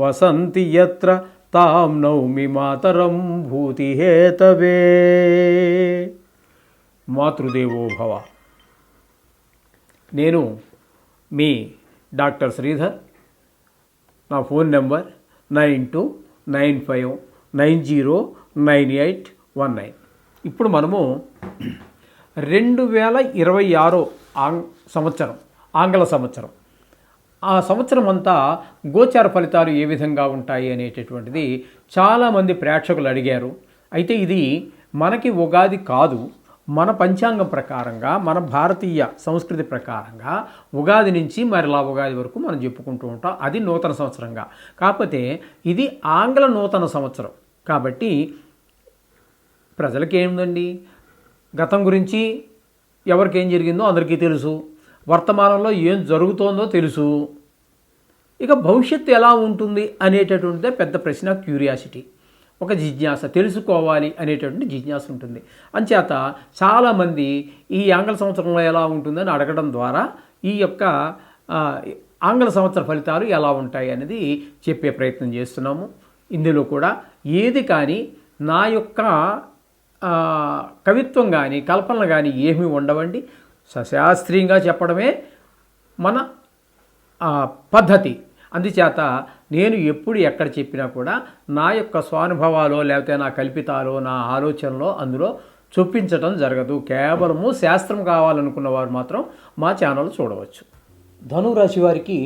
వసంతి ఎత్ర తాం నౌమి మాతరం భూతిహేతవే. మాతృదేవో భవ. నేను మీ డాక్టర్ శ్రీధర్. నా phone number nine two nine five nine zero nine eight one nine. ఇప్పుడు మనము రెండు వేల ఇరవై ఆరో ఆంగ్ సంవత్సరం ఆంగ్ల సంవత్సరం. ఆ సంవత్సరం అంతా గోచార ఫలితాలు ఏ విధంగా ఉంటాయి అనేటటువంటిది చాలామంది ప్రేక్షకులు అడిగారు. అయితే ఇది మనకి ఉగాది కాదు. మన పంచాంగం ప్రకారంగా మన భారతీయ సంస్కృతి ప్రకారంగా ఉగాది నుంచి మరలా ఉగాది వరకు మనం చెప్పుకుంటూ ఉంటాం. అది నూతన సంవత్సరంగా. కాకపోతే ఇది ఆంగ్ల నూతన సంవత్సరం. కాబట్టి ప్రజలకి ఏముందండి గతం గురించి ఎవరికి ఏం జరిగిందో అందరికీ తెలుసు. వర్తమానంలో ఏం జరుగుతోందో తెలుసు. ఇక భవిష్యత్తు ఎలా ఉంటుంది అనేటటువంటిదే పెద్ద ప్రశ్న క్యూరియాసిటీ. ఒక జిజ్ఞాస తెలుసుకోవాలి అనేటటువంటి జిజ్ఞాస ఉంటుంది. అంచేత చాలామంది ఈ ఆంగ్ల సంవత్సరంలో ఎలా ఉంటుందని అడగడం ద్వారా ఈ యొక్క ఆంగ్ల సంవత్సర ఫలితాలు ఎలా ఉంటాయి అనేది చెప్పే ప్రయత్నం చేస్తున్నాము. ఇందులో కూడా ఏది కానీ నా యొక్క కవిత్వం కానీ కల్పనలు కానీ ఏమీ ఉండవండి. సశాస్త్రీయంగా చెప్పడమే మన పద్ధతి. అందుచేత నేను ఎప్పుడు ఎక్కడ చెప్పినా కూడా నా యొక్క స్వానుభవాలో లేకపోతే నా కల్పితాలో నా ఆలోచనలో అందులో చొప్పించడం జరగదు. కేవలము శాస్త్రం కావాలనుకున్న వారు మాత్రం మా ఛానల్ చూడవచ్చు. ధనురాశి వారికి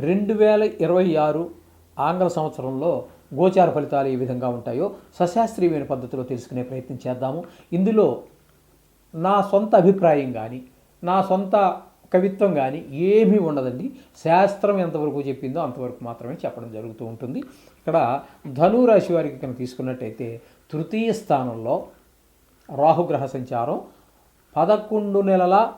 రెండు వేల ఇరవై ఆరు ఆంగ్ల సంవత్సరంలో గోచార ఫలితాలు ఏ విధంగా ఉంటాయో సశాస్త్రీయమైన పద్ధతిలో తెలుసుకునే ప్రయత్నం చేద్దాము. ఇందులో నా సొంత అభిప్రాయం కానీ నా సొంత కవిత్వం కానీ ఏమీ ఉండదండి. శాస్త్రం ఎంతవరకు చెప్పిందో అంతవరకు మాత్రమే చెప్పడం జరుగుతూ ఉంటుంది. ఇక్కడ ధనురాశి వారికి కనుక తీసుకున్నట్టయితే తృతీయ స్థానంలో రాహుగ్రహ సంచారం పదకొండు నెలల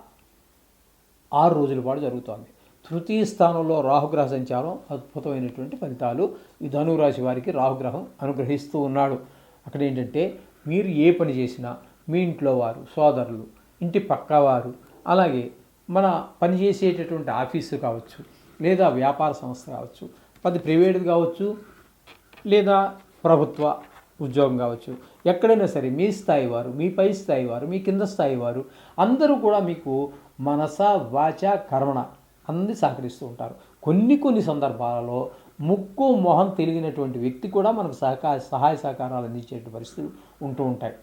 ఆరు రోజుల పాటు జరుగుతోంది. తృతీయ స్థానంలో రాహుగ్రహ సంచారం అద్భుతమైనటువంటి ఫలితాలు. ఈ ధనురాశి వారికి రాహుగ్రహం అనుగ్రహిస్తూ ఉన్నాడు. అక్కడ ఏంటంటే మీరు ఏ పని చేసినా మీ ఇంట్లో వారు సోదరులు ఇంటి పక్కవారు అలాగే మన పనిచేసేటటువంటి ఆఫీసు కావచ్చు లేదా వ్యాపార సంస్థ కావచ్చు అది ప్రైవేట్ కావచ్చు లేదా ప్రభుత్వ ఉద్యోగం కావచ్చు ఎక్కడైనా సరే మీ స్థాయి వారు మీ పై స్థాయి వారు మీ కింద స్థాయి వారు అందరూ కూడా మీకు మనస వాచ కర్మణ అన్ని సహకరిస్తూ ఉంటారు. కొన్ని కొన్ని సందర్భాలలో ముక్కు మొహం తెలియనటువంటి వ్యక్తి కూడా మనకు సహకార సహాయ సహకారాలు అందించే పరిస్థితులు ఉంటూ ఉంటాయి.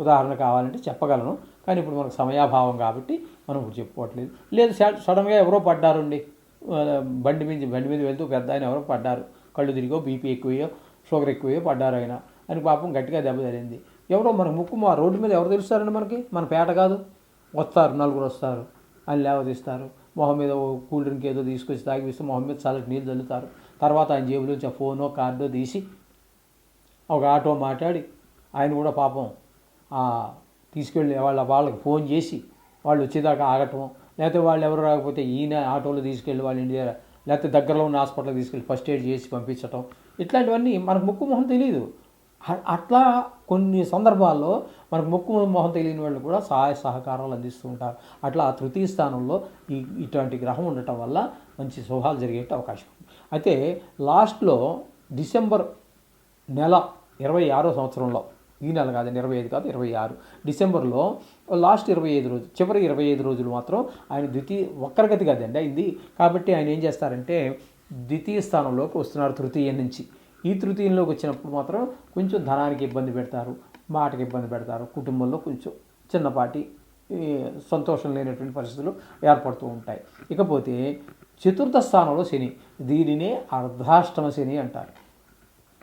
ఉదాహరణ కావాలంటే చెప్పగలను. కానీ ఇప్పుడు మనకు సమయాభావం కాబట్టి మనం ఇప్పుడు చెప్పుకోవట్లేదు. లేదు సడన్గా ఎవరో పడ్డారండి. బండి మీద బండి మీద వెళ్తూ పెద్ద ఆయన ఎవరో పడ్డారు. కళ్ళు తిరిగో బీపీ ఎక్కువయో షుగర్ ఎక్కువయో పడ్డారు ఆయన. అని పాపం గట్టిగా దెబ్బ తగిలింది. ఎవరో మన ముక్కు మా రోడ్డు మీద ఎవరు తెలుస్తారండి మనకి? మన పేట కాదు. వస్తారు నలుగురు వస్తారు. అని లేవదీస్తారు. మొహం మీద ఓ కూల్ డ్రింక్ ఏదో తీసుకొచ్చి తాగిపిస్తే మొహం మీద చల్లటి నీళ్ళు చల్లుతారు. తర్వాత ఆయన జేబులోంచి ఆ ఫోనో కార్డో తీసి ఒక ఆటో మాట్లాడి ఆయన కూడా పాపం తీసుకెళ్ళి వాళ్ళ వాళ్ళకి ఫోన్ చేసి వాళ్ళు వచ్చేదాకా ఆగటం లేకపోతే వాళ్ళు ఎవరు రాకపోతే ఈయన ఆటోలో తీసుకెళ్ళి వాళ్ళ ఇంటి దగ్గర లేకపోతే దగ్గరలో ఉన్న హాస్పిటల్కి తీసుకెళ్ళి ఫస్ట్ ఎయిడ్ చేసి పంపించటం. ఇట్లాంటివన్నీ మనకు ముక్కు మొహం తెలియదు అట్లా కొన్ని సందర్భాల్లో మనకు ముక్కు మొహం తెలియని వాళ్ళు కూడా సహాయ సహకారాలు అందిస్తూ ఉంటారు. అట్లా ఆ తృతీయ స్థానంలో ఈ ఇటువంటి గ్రహం ఉండటం వల్ల మంచి శుభాలు జరిగే అవకాశం ఉంది. అయితే లాస్ట్లో డిసెంబర్ నెల ఇరవై ఆరో సంవత్సరంలో ఈ నెల కాదు ఇరవై ఐదు కాదు ఇరవై ఆరు. డిసెంబర్లో లాస్ట్ ఇరవై ఐదు రోజు చివరి ఇరవై ఐదు రోజులు మాత్రం ఆయన ద్వితీయ వక్రగతి కాదండి అయింది. కాబట్టి ఆయన ఏం చేస్తారంటే ద్వితీయ స్థానంలోకి వస్తున్నారు తృతీయ నుంచి. ఈ తృతీయంలోకి వచ్చినప్పుడు మాత్రం కొంచెం ధనానికి ఇబ్బంది పెడతారు మాటకి ఇబ్బంది పెడతారు కుటుంబంలో కొంచెం చిన్నపాటి సంతోషం లేనటువంటి పరిస్థితులు ఏర్పడుతూ ఉంటాయి. ఇకపోతే చతుర్థ స్థానంలో శని దీనినే అర్ధాష్టమ శని అంటారు.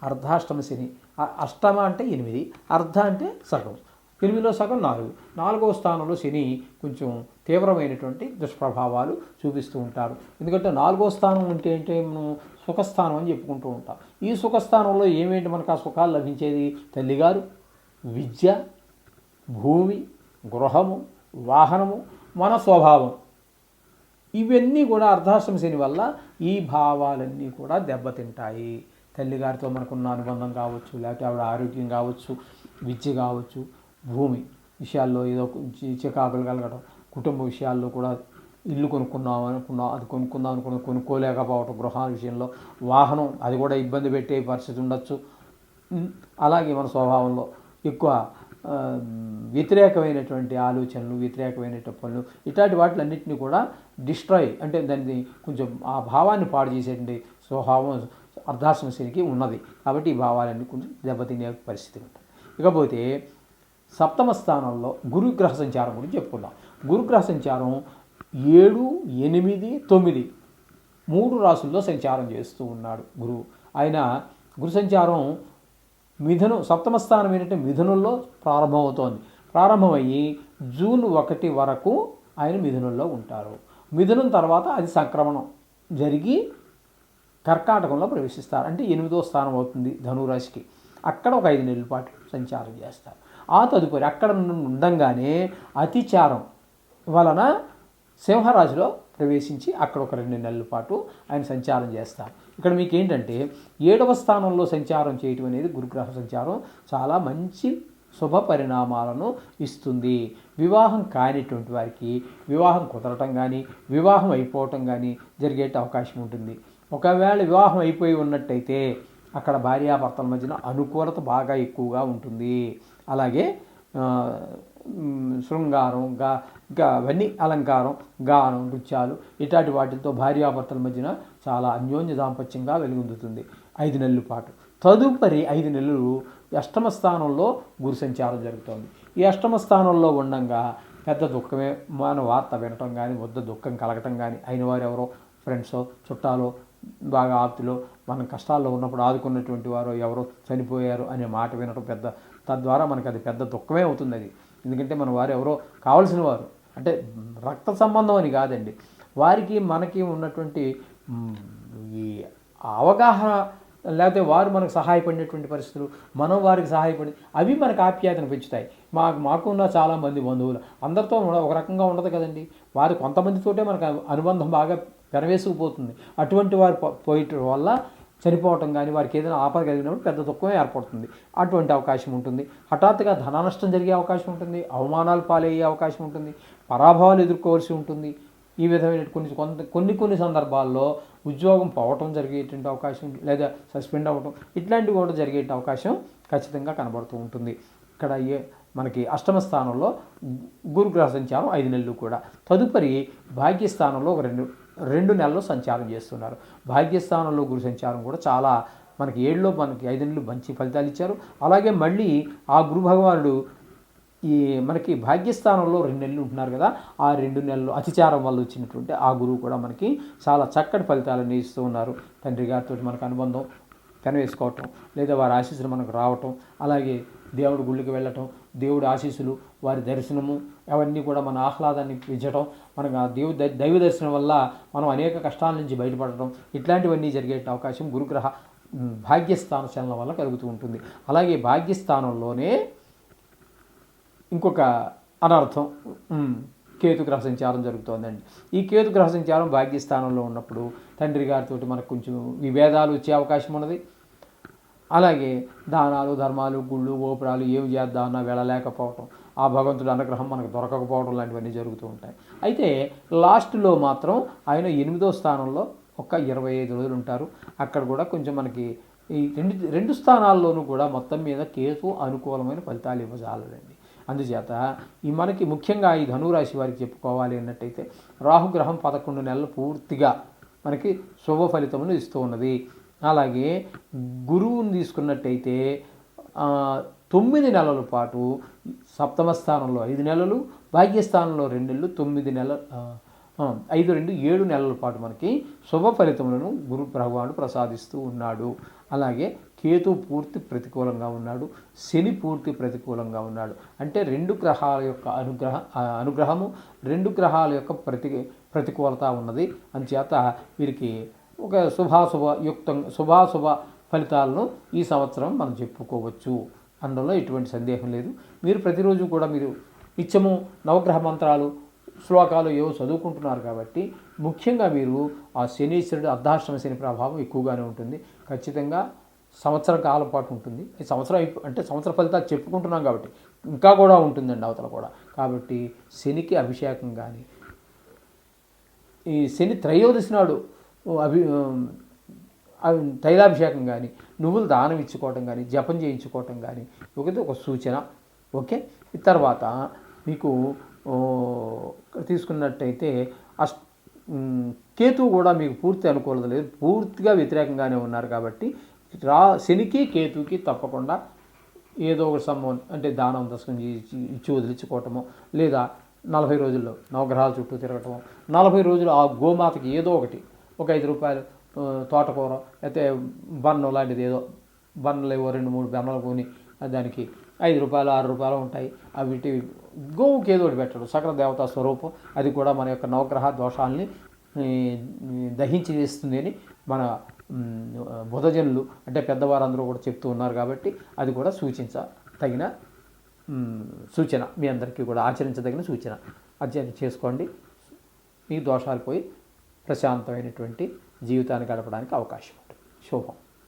అర్ధాష్టమ శని అష్టమ అంటే ఎనిమిది అర్ధ అంటే సగం. ఎనిమిదిలో సగం నాలుగు. నాలుగవ స్థానంలో శని కొంచెం తీవ్రమైనటువంటి దుష్ప్రభావాలు చూపిస్తూ ఉంటారు. ఎందుకంటే నాలుగో స్థానం అంటే ఏంటి మనం సుఖస్థానం అని చెప్పుకుంటూ ఉంటాం. ఈ సుఖస్థానంలో ఏమేంటి మనకు ఆ సుఖాలు లభించేది? తల్లిగారు విద్య భూమి గృహము వాహనము మన స్వభావం. ఇవన్నీ కూడా అర్ధాశ్రమ శని వల్ల ఈ భావాలన్నీ కూడా దెబ్బతింటాయి. తల్లిగారితో మనకున్న అనుబంధం కావచ్చు లేకపోతే ఆవిడ ఆరోగ్యం కావచ్చు విద్య కావచ్చు భూమి విషయాల్లో ఏదో చికాకులు కలగడం కుటుంబ విషయాల్లో కూడా ఇల్లు కొనుక్కుందాం అనుకున్నాం అది కొనుక్కుందాం అనుకున్నాం కొనుక్కోలేకపోవటం గృహ విషయంలో వాహనం అది కూడా ఇబ్బంది పెట్టే పరిస్థితి ఉండొచ్చు. అలాగే మన స్వభావంలో ఎక్కువ వ్యతిరేకమైనటువంటి ఆలోచనలు వ్యతిరేకమైనటువంటి పనులు ఇట్లాంటి వాటిలన్నింటినీ కూడా డిస్ట్రాయ్ అంటే దాన్ని కొంచెం ఆ భావాన్ని పాడు చేసేటువంటి స్వభావం అర్ధాశ్రమ శనికి ఉన్నది. కాబట్టి ఈ భావాలన్నీ కొంచెం దెబ్బతినే పరిస్థితి ఉంటుంది. ఇకపోతే సప్తమ స్థానంలో గురుగ్రహ సంచారం గురించి చెప్పుకుందాం. గురుగ్రహ సంచారం ఏడు ఎనిమిది తొమ్మిది మూడు రాసుల్లో సంచారం చేస్తూ ఉన్నాడు గురువు ఆయన గురు సంచారం మిథును సప్తమ స్థానం ఏంటంటే మిథునుల్లో ప్రారంభమవుతోంది. ప్రారంభమయ్యి జూన్ ఒకటి వరకు ఆయన మిథునుల్లో ఉంటారు. మిథునం తర్వాత అది సంక్రమణం జరిగి కర్కాటకంలో ప్రవేశిస్తారు. అంటే ఎనిమిదో స్థానం అవుతుంది ధనురాశికి. అక్కడ ఒక ఐదు నెలల పాటు సంచారం చేస్తారు. ఆ తదుపరి అక్కడ నుండి ఉండంగానే అతిచారం వలన సింహరాశిలో ప్రవేశించి అక్కడ ఒక రెండు నెలల పాటు ఆయన సంచారం చేస్తారు. ఇక్కడ మీకు ఏంటంటే ఏడవ స్థానంలో సంచారం చేయటం అనేది గురుగ్రహ సంచారం చాలా మంచి శుభ పరిణామాలను ఇస్తుంది. వివాహం కానిటువంటి వారికి వివాహం కుదరటం కానీ వివాహం అయిపోవటం కానీ జరిగే అవకాశం ఉంటుంది. ఒకవేళ వివాహం అయిపోయి ఉన్నట్టయితే అక్కడ భార్యాభర్తల మధ్యన అనుకూలత బాగా ఎక్కువగా ఉంటుంది. అలాగే శృంగారం గా ఇంకా అవన్నీ అలంకారం గానం నృత్యాలు ఇట్లాంటి వాటితో భార్యాభర్తల మధ్యన చాలా అన్యోన్య దాంపత్యంగా వెలుగొందుతుంది. ఐదు నెలల పాటు. తదుపరి ఐదు నెలలు అష్టమ స్థానంలో గురు సంచారం జరుగుతోంది. ఈ అష్టమ స్థానంలో ఉండంగా పెద్ద దుఃఖమే. మన వార్త వినటం కానీ వద్ద దుఃఖం కలగటం కానీ అయిన వారు ఎవరో ఫ్రెండ్సో చుట్టాలో బాగా ఆప్తులో మనం కష్టాల్లో ఉన్నప్పుడు ఆదుకున్నటువంటి వారు ఎవరో చనిపోయారు అనే మాట వినటం పెద్ద తద్వారా మనకు అది పెద్ద దుఃఖమే అవుతుంది అది. ఎందుకంటే మన వారు ఎవరో కావలసిన వారు. అంటే రక్త సంబంధం అని కాదండి. వారికి మనకి ఉన్నటువంటి ఈ అవగాహన లేకపోతే వారు మనకు సహాయపడినటువంటి పరిస్థితులు మనం వారికి సహాయపడి అవి మనకు ఆప్యాయతను పెంచుతాయి. మాకు మాకు ఉన్న చాలామంది బంధువులు అందరితో ఒక రకంగా ఉండదు కదండి. వారు కొంతమందితోటే మనకు అనుబంధం బాగా పెనవేసుకుపోతుంది అటువంటి వారు పో- పోయటం వల్ల చనిపోవటం కానీ వారికి ఏదైనా ఆపద కలిగినప్పుడు పెద్ద దుఃఖం ఏర్పడుతుంది. అటువంటి అవకాశం ఉంటుంది. హఠాత్తుగా ధన నష్టం జరిగే అవకాశం ఉంటుంది. అవమానాలు పాలయ్యే అవకాశం ఉంటుంది. పరాభవాలు ఎదుర్కోవాల్సి ఉంటుంది. ఈ విధమైన కొన్ని కొంత కొన్ని కొన్ని సందర్భాల్లో ఉద్యోగం పోవటం జరిగేటువంటి అవకాశం లేదా సస్పెండ్ అవ్వటం ఇట్లాంటివి కూడా జరిగే అవకాశం ఖచ్చితంగా కనబడుతూ ఉంటుంది. ఇక్కడ ఏ మనకి అష్టమ స్థానంలో గురుగ్రహ సంచారం ఐదు నెలలు కూడా. తదుపరి భాగ్యస్థానంలో ఒక రెండు రెండు నెలలు సంచారం చేస్తున్నారు. భాగ్యస్థానంలో గురు సంచారం కూడా చాలా మనకి ఏడులో మనకి ఐదు నెలలు మంచి ఫలితాలు ఇచ్చారు. అలాగే మళ్ళీ ఆ గురు భగవానుడు ఈ మనకి భాగ్యస్థానంలో రెండు నెలలు ఉంటున్నారు కదా ఆ రెండు నెలలు అతిచారం వల్ల వచ్చినటువంటి ఆ గురువు కూడా మనకి చాలా చక్కటి ఫలితాలను ఇస్తూ ఉన్నారు. తండ్రి గారితో మనకు అనుబంధం కనివేసుకోవటం లేదా వారి ఆశీస్సులు మనకు రావటం అలాగే దేవుడి గుళ్ళకి వెళ్ళటం దేవుడి ఆశీస్సులు వారి దర్శనము అవన్నీ కూడా మన ఆహ్లాదాన్ని పెంచడం మనకు ఆ దేవు ద- దైవ దర్శనం వల్ల మనం అనేక కష్టాల నుంచి బయటపడటం ఇట్లాంటివన్నీ జరిగే అవకాశం గురుగ్రహ భాగ్యస్థాన చలనం వల్ల కలుగుతూ ఉంటుంది. అలాగే భాగ్యస్థానంలోనే ఇంకొక అనర్థం కేతుగ్రహ సంచారం జరుగుతోందండి. ఈ కేతుగ్రహ సంచారం భాగ్యస్థానంలో ఉన్నప్పుడు తండ్రి గారితో మనకు కొంచెం విభేదాలు వచ్చే అవకాశం ఉన్నది. అలాగే దానాలు ధర్మాలు గుళ్ళు గోపురాలు ఏమి చేద్దామన్నా వెళ్ళలేకపోవటం ఆ భగవంతుడు అనుగ్రహం మనకు దొరకకపోవడం లాంటివన్నీ జరుగుతూ ఉంటాయి. అయితే లాస్ట్లో మాత్రం ఆయన ఎనిమిదో స్థానంలో ఒక ఇరవై ఐదు రోజులు ఉంటారు. అక్కడ కూడా కొంచెం మనకి ఈ రెండు రెండు స్థానాల్లోనూ కూడా మొత్తం మీద కేతు అనుకూలమైన ఫలితాలు ఇవ్వజాలండి అందుచేత ఈ మనకి ముఖ్యంగా ఈ ధనురాశి వారికి చెప్పుకోవాలి అన్నట్టయితే రాహుగ్రహం పదకొండు నెలలు పూర్తిగా మనకి శుభ ఫలితమును ఇస్తూ ఉన్నది. అలాగే గురువుని తీసుకున్నట్టయితే తొమ్మిది నెలల పాటు సప్తమ స్థానంలో ఐదు నెలలు భాగ్యస్థానంలో రెండు నెలలు తొమ్మిది నెలలు ఐదు రెండు ఏడు నెలల పాటు మనకి శుభ ఫలితములను గురు భగవానుడు ప్రసాదిస్తూ ఉన్నాడు. అలాగే కేతు పూర్తి ప్రతికూలంగా ఉన్నాడు శని పూర్తి ప్రతికూలంగా ఉన్నాడు. అంటే రెండు గ్రహాల యొక్క అనుగ్రహ అనుగ్రహము రెండు గ్రహాల యొక్క ప్రతి ప్రతికూలత ఉన్నది. అందుచేత వీరికి ఒక శుభాశుభ యుక్తం శుభాశుభ ఫలితాలను ఈ సంవత్సరం మనం చెప్పుకోవచ్చు. అందులో ఎటువంటి సందేహం లేదు. మీరు ప్రతిరోజు కూడా మీరు నిత్యము నవగ్రహ మంత్రాలు శ్లోకాలు ఏవో చదువుకుంటున్నారు కాబట్టి ముఖ్యంగా మీరు ఆ శనీశ్వరుడు అర్ధాష్టమ శని ప్రభావం ఎక్కువగానే ఉంటుంది. ఖచ్చితంగా సంవత్సర కాలం పాటు ఉంటుంది. ఈ సంవత్సరం అంటే సంవత్సర ఫలితాలు చెప్పుకుంటున్నాం కాబట్టి ఇంకా కూడా ఉంటుందండి అవతల కూడా. కాబట్టి శనికి అభిషేకం కానీ ఈ శని త్రయోదశి నాడు అభి అవి తైలాభిషేకం కానీ నువ్వులు దానం ఇచ్చుకోవటం కానీ జపం చేయించుకోవటం కానీ ఒకటి ఒక సూచన ఓకే? తర్వాత మీకు తీసుకున్నట్టయితే అష్ కేతు కేతువు కూడా మీకు పూర్తి అనుకూలత లేదు. పూర్తిగా వ్యతిరేకంగానే ఉన్నారు కాబట్టి రా శనికి కేతువుకి తప్పకుండా ఏదో ఒక సంభవం అంటే దానం దశకం ఇచ్చి ఇచ్చి వదిలించుకోవటము లేదా నలభై రోజుల్లో నవగ్రహాల చుట్టూ తిరగటము నలభై రోజులు ఆ గోమాతకి ఏదో ఒకటి ఒక ఐదు రూపాయలు తోటకూర అయితే బన్ను లాంటిది ఏదో బన్నులు ఏవో రెండు మూడు బెన్నలు కొని దానికి ఐదు రూపాయలు ఆరు రూపాయలు ఉంటాయి. అవి గోవుకి ఏదో ఒకటి పెట్టడం సకల దేవతా స్వరూపం. అది కూడా మన యొక్క నవగ్రహ దోషాలని దహించి వేస్తుంది అని మన బుధజనులు అంటే పెద్దవారందరూ కూడా చెప్తూ ఉన్నారు కాబట్టి అది కూడా సూచించ తగిన సూచన. మీ అందరికీ కూడా ఆచరించదగిన సూచన. అధ్యయనం చేసుకోండి. మీ దోషాలు పోయి ప్రశాంతమైనటువంటి జీవితాన్ని గడపడానికి అవకాశం ఉంటుంది. శుభం.